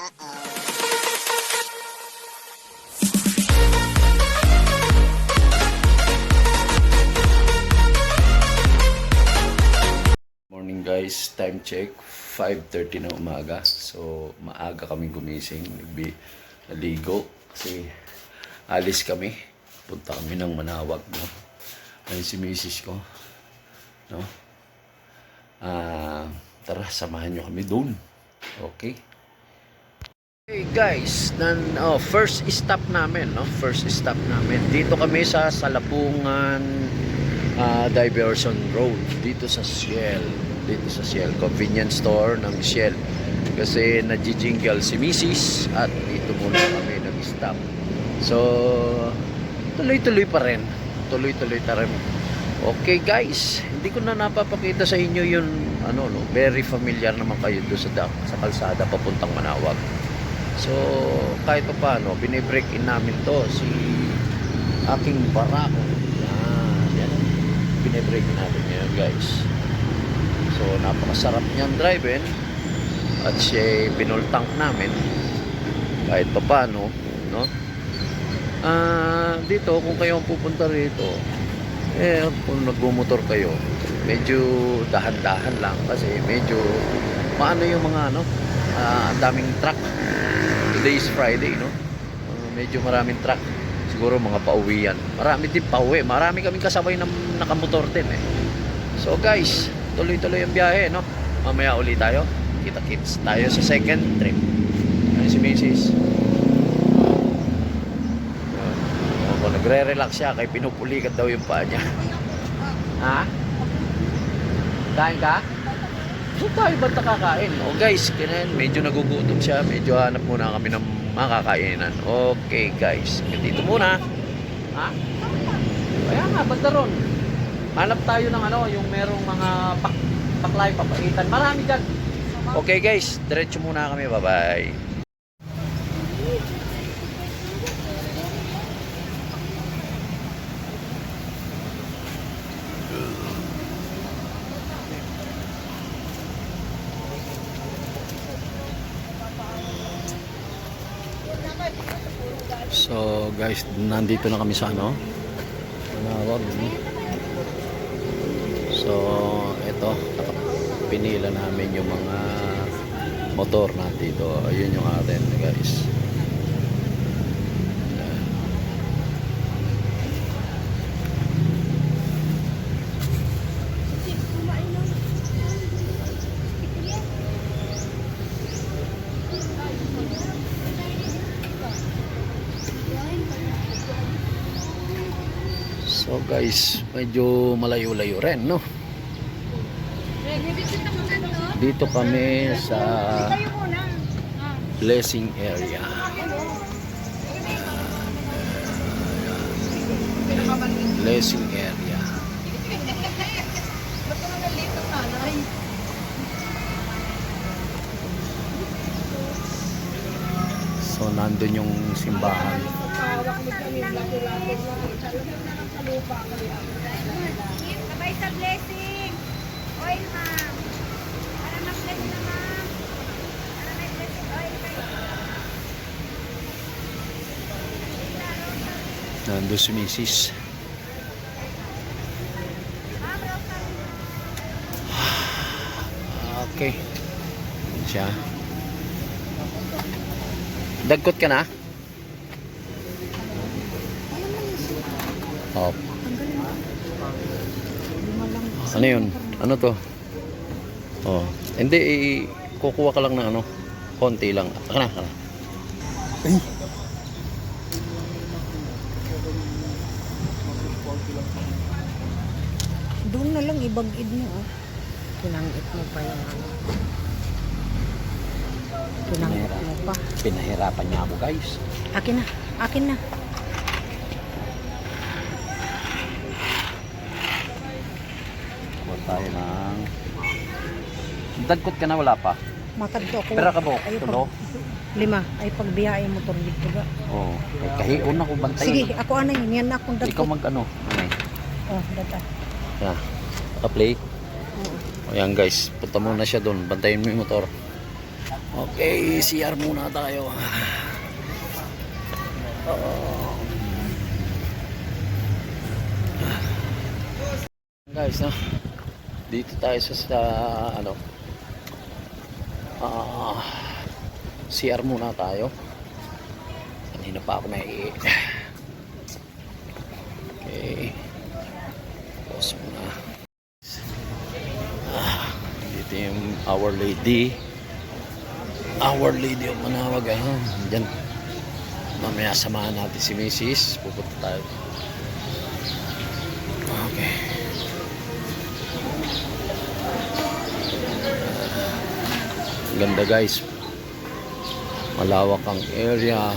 Morning guys, time check. 5.30 na umaga. So maaga kami gumising. Nagbi, naligo. Kasi alis kami. Punta kami ng Manawag no? Ayun si misis ko no? Ah, Tara, samahan nyo kami doon Okay Hey guys, nan, oh, first stop namin, no? First stop namin. Dito kami sa Salapungan ah, Diversion Road, dito sa Shell. Dito sa Shell, convenience store ng Shell. Kasi nagji-jingle si Mrs. at dito muna kami nag-stop. So, tuloy-tuloy pa rin. Tuloy-tuloy pa rin. Okay guys, hindi ko na napapakita sa inyo yung ano no, very familiar naman kayo doon sa sa kalsada papuntang Manawag. So, kahit pa paano, binibreak in namin to si aking barako. Yan, yan. Binibreak in natin ngayon, guys. So, napakasarap niyang drive-in. At siya binultank namin. Kahit pa paano, no? Ah, dito, kung kayo pupunta rito, eh, kung nagmumotor kayo, medyo dahan-dahan lang kasi medyo paano yung mga ano, ah, ang daming truck. Today is Friday, no? Ah, medyo maraming truck. Siguro mga pauwi yan. Marami din pauwi. Marami kaming kasabay na nakamotor din eh. So guys, tuloy-tuloy ang biyahe, no? Mamaya uli tayo. Kita-kits tayo sa second trip. Ano si Mrs. Yun. O, kung nagre-relax siya, kay pinupulikat daw yung paa niya. ha? Kain ka? Saan tayo ba't nakakain? O guys, kinain, medyo nagugutom siya. Medyo hanap muna kami ng makakainan. Okay guys, dito muna. Ha? Kaya nga, ron? Hanap tayo ng ano, yung merong mga pak paklay, papaitan. Marami dyan. Okay guys, diretso muna kami. Bye-bye. So guys, nandito na kami sa ano? Manawag. So, ito, pinila namin yung mga motor na dito. Ayun yung atin, guys. Ayan. So guys, medyo malayo-layo rin, no? Dito kami sa blessing area. Blessing area. So nandun yung simbahan. Sabay sa blessing. Oil, ma'am. Para mag-bless na, ma'am. Para may blessing oil kayo. Nandun si Mrs. Okay. Siya. Dagkot ka na? Oh. Ano yun? Ano to? Oh. Hindi, i- kukuha ka lang ng ano. Konti lang. Kana, kana. Doon na lang ibagid mo ah. Pinangit mo pa yung ano. Pinangit mo pa. Pinahirapan niya ako, guys. Akin na. Akin na. Kuha tayo ng... Dagkot ka na, wala pa. Matadto ako. Pera ka ba? Ay, Tulo? pag- Lima. Ay pagbiyahe mo to dito ga. Oo. Oh. Kahiun ako bantay. Sige, ako ano yun. Yan na akong Ikaw dagko. mag ano. Okay. Oh, data. Yeah. Naka-play. Oo. O yan guys, punta muna siya doon. Bantayin mo yung motor. Okay, CR muna tayo. Guys, no? Dito tayo sa, sa ano? Ah, CR muna tayo. Kanina pa ako may Okay. Pause muna. Ah, dito yung Our Lady. Our Lady ang manawag. Ayun, dyan. Mamaya samahan natin si Mrs. Pupunta tayo. Okay. Ganda guys. Malawak ang area.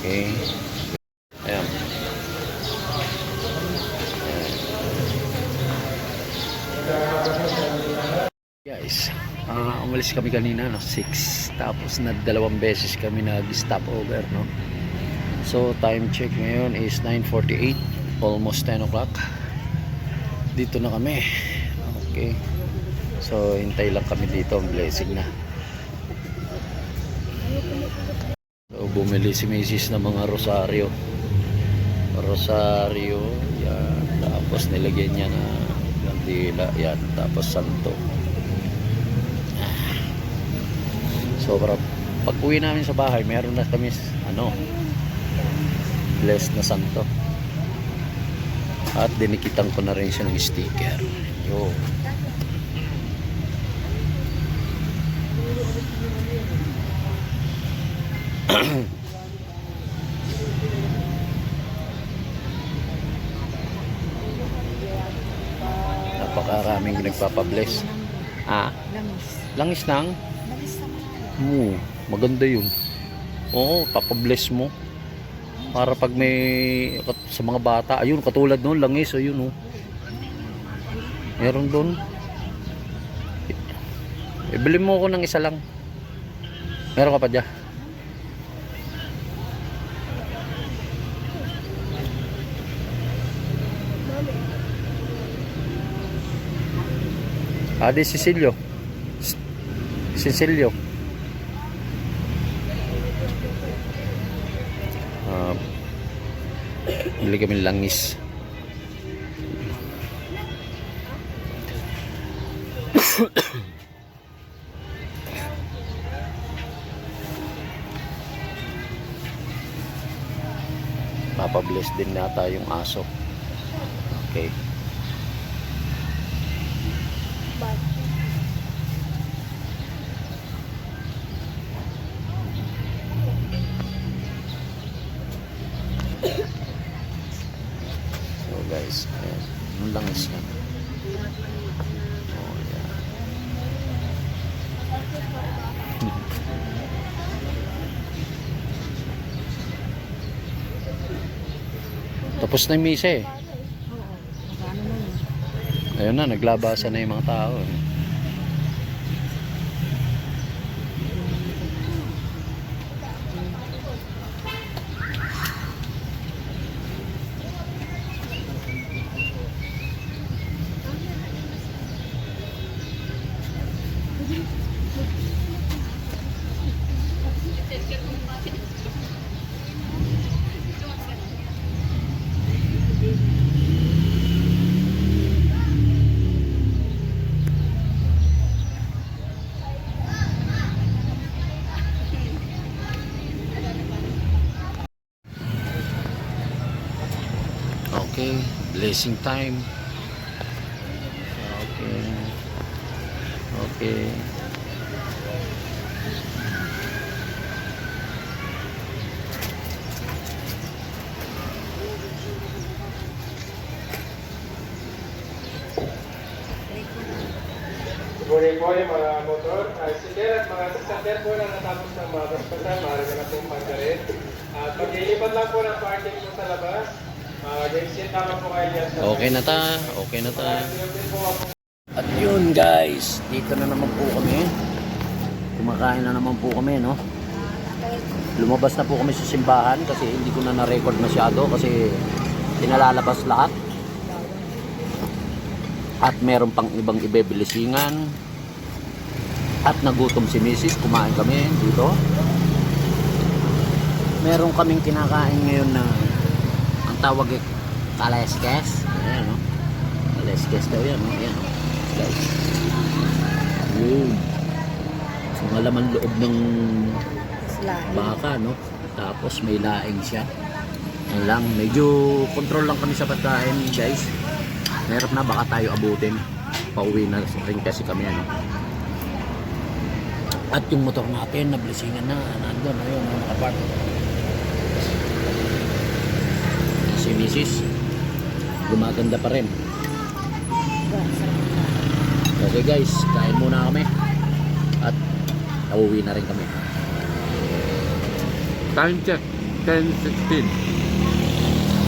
Okay. Ayan. Guys, ah umalis kami kanina no, 6. Tapos na dalawang beses kami nag-stop over no. So time check ngayon is 9:48, almost 10 o'clock. Dito na kami. Okay. So hintay lang kami dito, ang blessing na. So bumili si Mrs. ng mga rosaryo. Rosaryo, yan. Tapos nilagyan niya na kandila, yan. Tapos santo. So para pag uwi namin sa bahay, meron na kami ano, blessed na santo. At dinikitan ko na rin siya ng sticker. Yo. Napakaraming nagpapabless. Ah, Lamis. langis nang sa mga. Oo, maganda yun. Oo, papabless mo. Para pag may sa mga bata, ayun katulad noon langis, ayun oh. Meron doon. Ibili mo ako ng isa lang. Meron ka pa dyan? Ah, di Cecilio. Cecilio. Ah, bili kami langis. Papabless din nata yung aso. Okay. Tapos na yung misa eh. Ayun na, naglabasan na yung mga tao. eh. Blessing time. Okay. Okay. Ngunit po yung mga motor, tricycle at mga sasakyan po na natapos ng mga basbasan, maaari na pong pagkarin. At paglilipat lang po ng parking po sa labas, Okay na ta. Okay na ta. At yun guys, dito na naman po kami. Kumakain na naman po kami, no? Lumabas na po kami sa simbahan kasi hindi ko na na-record masyado kasi pinalalabas lahat. At meron pang ibang ibebilisingan. At nagutom si Mrs. Kumain kami dito. Meron kaming kinakain ngayon na ang tawag ay kaleskes. Ayan, no? Kaleskes daw yan, no? Ayan, no? Guys. Yun. So, ang laman loob ng baka, no? Tapos may laing siya. Yan lang, medyo control lang kami sa pagkain, guys. Meron na, baka tayo abutin. Pauwi na rin kasi kami, ano. At yung motor natin, nablisingan na, nandun, ayun, nakapark. Si Mrs. Gumaganda pa rin. Okay guys, kain muna kami. At nauwi na rin kami. Time check, 10.16.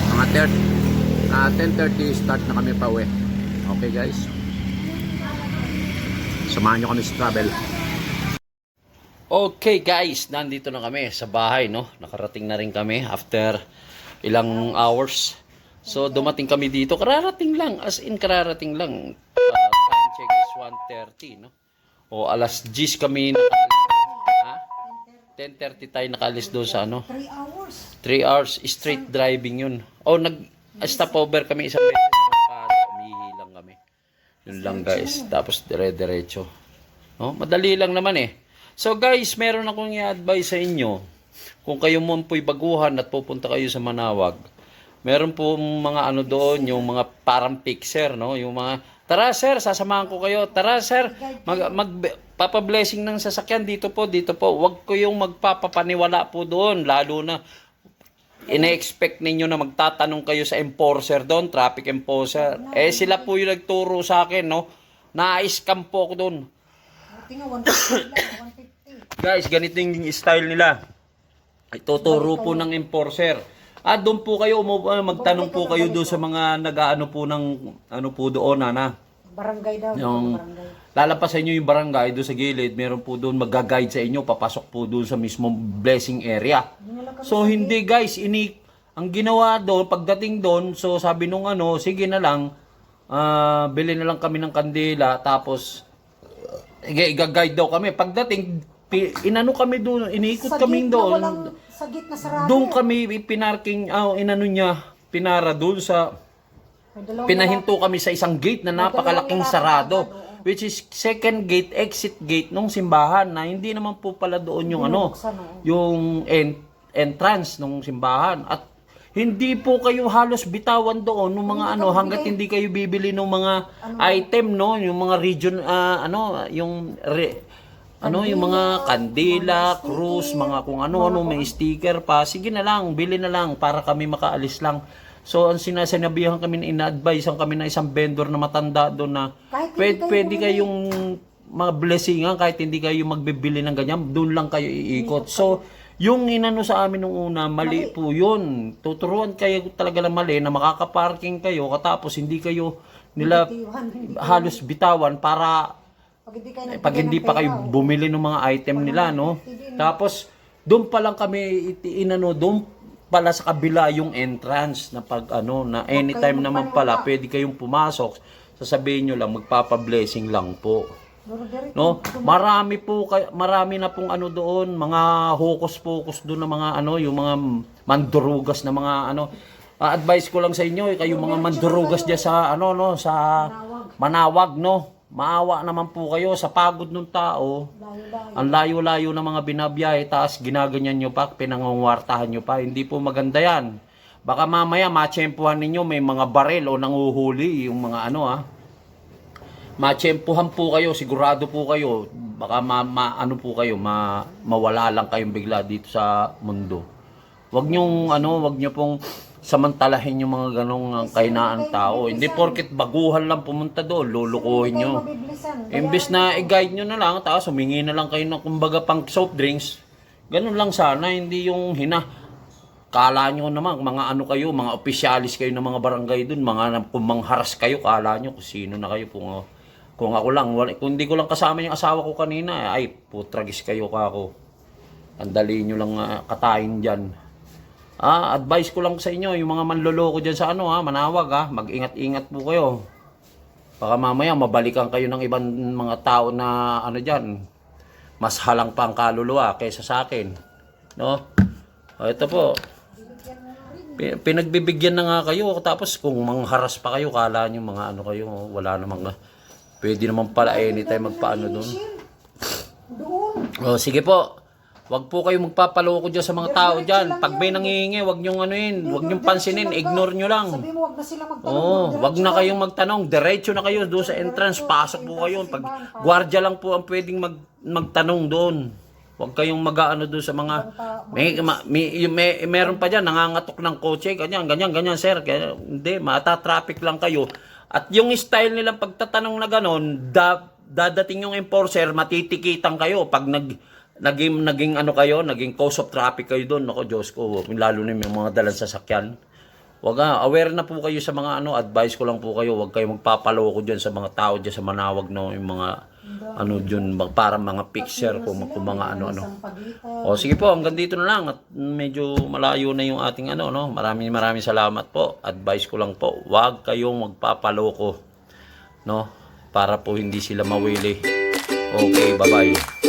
Mga 30, ah 10.30 start na kami pa uwi. Okay guys. Samahan nyo kami sa travel. Okay guys, nandito na kami sa bahay, no? Nakarating na rin kami after ilang hours. So dumating kami dito, kararating lang, as in kararating lang. Ah, time check is 1.30, no? O alas 10 kami nakaalis. Ha? 10.30 tayo nakaalis doon sa ano? 3 hours. 3 hours straight driving yun. Oh, nag stopover kami isang beses. Umihi lang kami. Yun lang guys. Tapos dire-diretso. No? Madali lang naman eh. So guys, meron akong i-advise sa inyo. Kung kayo mo po'y baguhan at pupunta kayo sa Manawag, meron po mga ano doon, yung mga parang fixer, no? Yung mga, tara sir, sasamahan ko kayo. Tara sir, mag, mag papablessing ng sasakyan dito po, dito po. Huwag ko yung magpapapaniwala po doon, lalo na ine-expect ninyo na magtatanong kayo sa enforcer doon, traffic enforcer. Eh sila po yung nagturo sa akin, no? Na-scam po ako doon. Tingnan, 150 lang, 150. Guys, ganito yung style nila. Ituturo po ng enforcer. Ah, doon po kayo, umu- ah, magtanong po kayo doon sa mga nag-ano po ng, ano po doon, ana. Barangay daw. Yung, barangay. lalapasan nyo yung barangay doon sa gilid, meron po doon mag-guide sa inyo, papasok po doon sa mismong blessing area. So, hindi guys, ini, ang ginawa doon, pagdating doon, so sabi nung ano, sige na lang, ah, bili na lang kami ng kandila, tapos, uh, guide daw kami. Pagdating, inano kami doon, iniikot Sa kami doon. walang, sa gitna sarado. Doon kami pinarking, ah, inano niya, pinara doon sa, pinahinto kami sa isang gate na napakalaking sarado. Which is second gate, exit gate nung simbahan na hindi naman po pala doon yung ano, yung en- entrance nung simbahan. At hindi po kayo halos bitawan doon ng mga ano hanggat hindi kayo bibili ng mga item no, yung mga region ah, ano, yung re- ano yung mga kandila, krus, mga kung ano-ano, may sticker pa. Sige na lang, bili na lang para kami makaalis lang. So, ang sinasanabihan kami na ina-advise ang kami na isang vendor na matanda doon na pwede, pwede kayong mga blessingan kahit hindi kayo magbibili ng ganyan, doon lang kayo iikot. So, yung inano sa amin nung una, mali, po yun. Tuturuan kayo talaga ng mali na makakaparking kayo katapos hindi kayo nila halos bitawan para Pag hindi kayo eh, pag hindi pa kayo oh. bumili ng mga item nila, no? Tapos, doon pa lang kami iti- inano, doon pala sa kabila yung entrance na pag ano, na anytime naman pala, pwede kayong pumasok, sasabihin nyo lang, magpapa-blessing lang po. No? Marami po kay- marami na pong ano doon, mga hocus-pocus doon na mga ano, yung mga mandurugas na mga ano. Advice ko lang sa inyo, eh, kayo mga mandurugas diyan sa ano no, sa Manawag no. Maawa naman po kayo sa pagod ng tao. layo-layo. Ang layo-layo ng mga binabiyahe, taas ginaganyan nyo pa, pinangungwartahan nyo pa. Hindi po maganda yan. Baka mamaya matsyempuhan ninyo may mga barel o nanguhuli yung mga ano ah. Matsyempuhan po kayo, sigurado po kayo. Baka ma, ma- ano po kayo, ma, mawala lang kayong bigla dito sa mundo. Wag nyong ano, wag nyo pong samantalahin yung mga ganong ang kainaan tao. Hindi porket baguhan lang pumunta doon, lulukuhin nyo. Imbes na i-guide nyo na lang, tapos humingi na lang kayo ng kumbaga pang soft drinks. Ganun lang sana, hindi yung hina. Kala nyo naman, mga ano kayo, mga opisyalis kayo ng mga barangay dun, mga kung mangharas kayo, kala nyo kung sino na kayo. Kung, kung ako lang, wala, kung hindi ko lang kasama yung asawa ko kanina, ay putragis kayo ka ako. Ang dali nyo lang ah, katayin dyan. Ah, advice ko lang sa inyo, yung mga manloloko dyan sa ano ha, manawag ha, mag-ingat-ingat po kayo. Baka mamaya mabalikan kayo ng ibang mga tao na ano dyan, mas halang pa ang kaluluwa kaysa sa akin. No? O, ito po. Pi- Pinagbibigyan na nga kayo tapos kung mangharas pa kayo kala nyo mga ano kayo wala namang pwede naman pala anytime magpaano doon. O sige po. Wag po kayo magpapaloko dyan sa mga tao dyan. Pag may nangihingi, wag nyo ano yun, wag nyo pansinin, ignore nyo lang. Sabi mo, wag na sila magtanong. Oo, wag na kayong magtanong. Diretso na kayo doon sa entrance. Pasok po kayo. Pag gwardiya lang po ang pwedeng mag, magtanong doon. Wag kayong mag-ano doon sa mga may, ma, may, may, meron pa diyan nangangatok ng kotse, ganyan, ganyan, ganyan, sir. Kaya, hindi, mata-traffic lang kayo. At yung style nilang pagtatanong na ganon, da, dadating yung enforcer, matitikitan kayo pag nag naging naging ano kayo, naging cause of traffic kayo doon. Nako, Diyos ko, lalo na yung mga dalang sasakyan. Wag ah, aware na po kayo sa mga ano, advice ko lang po kayo, wag kayo magpapaloko diyan sa mga tao diyan sa Manawag no, yung mga ano diyan para mga picture kung, kung mga ano-ano. O sige po, hanggang dito na lang at medyo malayo na yung ating ano no. Maraming maraming salamat po. Advice ko lang po, wag kayong magpapaloko no para po hindi sila mawili. Okay, bye-bye.